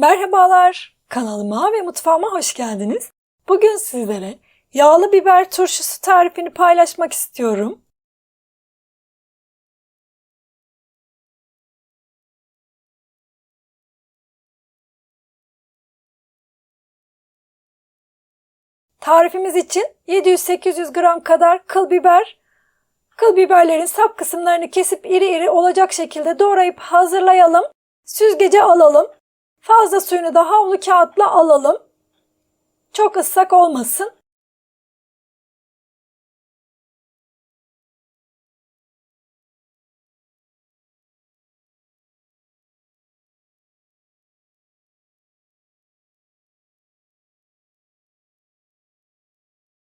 Merhabalar, kanalıma ve mutfağıma hoş geldiniz. Bugün sizlere yağlı biber turşusu tarifini paylaşmak istiyorum. Tarifimiz için 700-800 gram kadar kıl biber, kıl biberlerin sap kısımlarını kesip iri iri olacak şekilde doğrayıp hazırlayalım. Süzgece alalım. Fazla suyunu da havlu kağıtla alalım. Çok ıslak olmasın.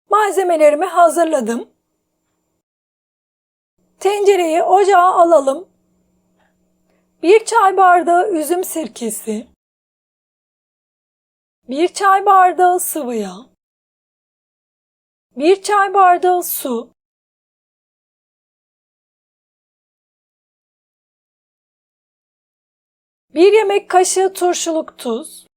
Malzemelerimi hazırladım. Tencereyi ocağa alalım. 1 çay bardağı üzüm sirkesi, 1 çay bardağı sıvı yağ, 1 çay bardağı su, bir yemek kaşığı turşuluk tuz,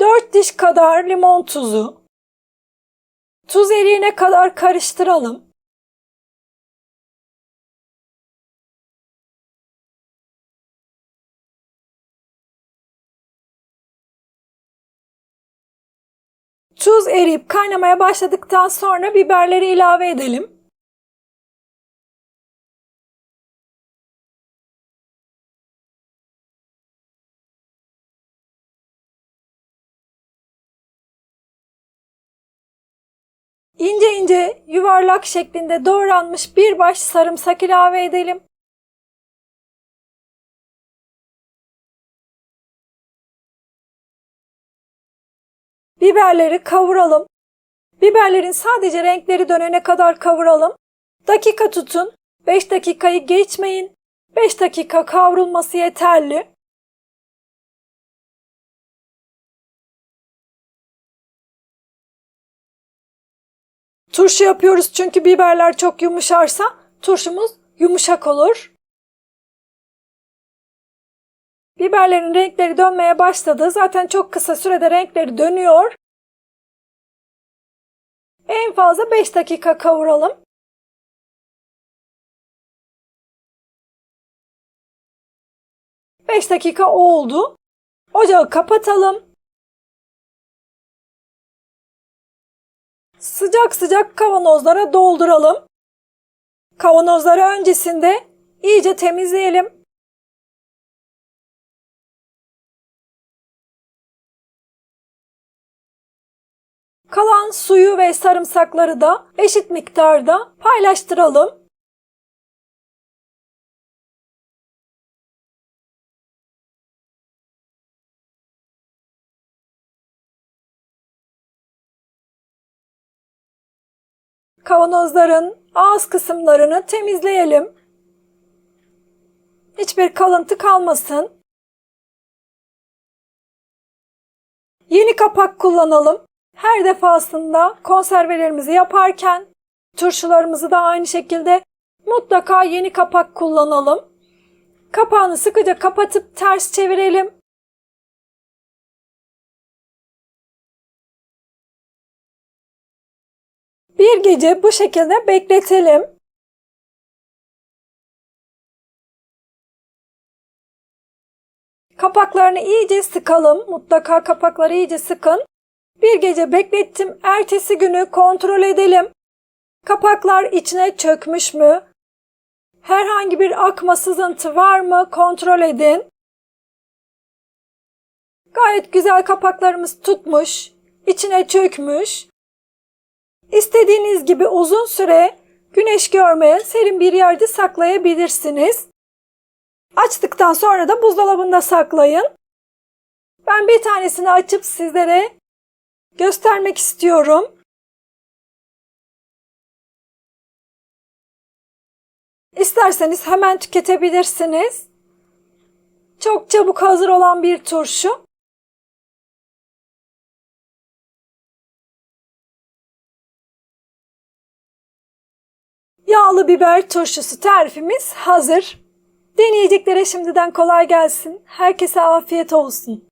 4 diş kadar limon tuzu, tuz eriyene kadar karıştıralım. Tuz eriyip kaynamaya başladıktan sonra biberleri ilave edelim. İnce ince yuvarlak şeklinde doğranmış bir baş sarımsak ilave edelim. Biberleri kavuralım. Biberlerin sadece renkleri dönene kadar kavuralım. Dakika tutun. 5 dakikayı geçmeyin. 5 dakika kavrulması yeterli. Turşu yapıyoruz çünkü biberler çok yumuşarsa turşumuz yumuşak olur. Biberlerin renkleri dönmeye başladı. Zaten çok kısa sürede renkleri dönüyor. En fazla 5 dakika kavuralım. Beş dakika oldu. Ocağı kapatalım. Sıcak sıcak kavanozlara dolduralım. Kavanozları öncesinde iyice temizleyelim. Kalan suyu ve sarımsakları da eşit miktarda paylaştıralım. Kavanozların ağız kısımlarını temizleyelim. Hiçbir kalıntı kalmasın. Yeni kapak kullanalım. Her defasında konservelerimizi yaparken turşularımızı da aynı şekilde mutlaka yeni kapak kullanalım. Kapağını sıkıca kapatıp ters çevirelim. Bir gece bu şekilde bekletelim. Kapaklarını iyice sıkalım. Mutlaka kapakları iyice sıkın. Bir gece beklettim. Ertesi günü kontrol edelim. Kapaklar içine çökmüş mü? Herhangi bir akma sızıntı var mı? Kontrol edin. Gayet güzel kapaklarımız tutmuş. içine çökmüş. İstediğiniz gibi uzun süre güneş görmeyen serin bir yerde saklayabilirsiniz. Açtıktan sonra da buzdolabında saklayın. Ben bir tanesini açıp sizlere göstermek istiyorum. İsterseniz hemen tüketebilirsiniz. Çok çabuk hazır olan bir turşu. Yağlı biber turşusu tarifimiz hazır. Deneyeceklere şimdiden kolay gelsin. Herkese afiyet olsun.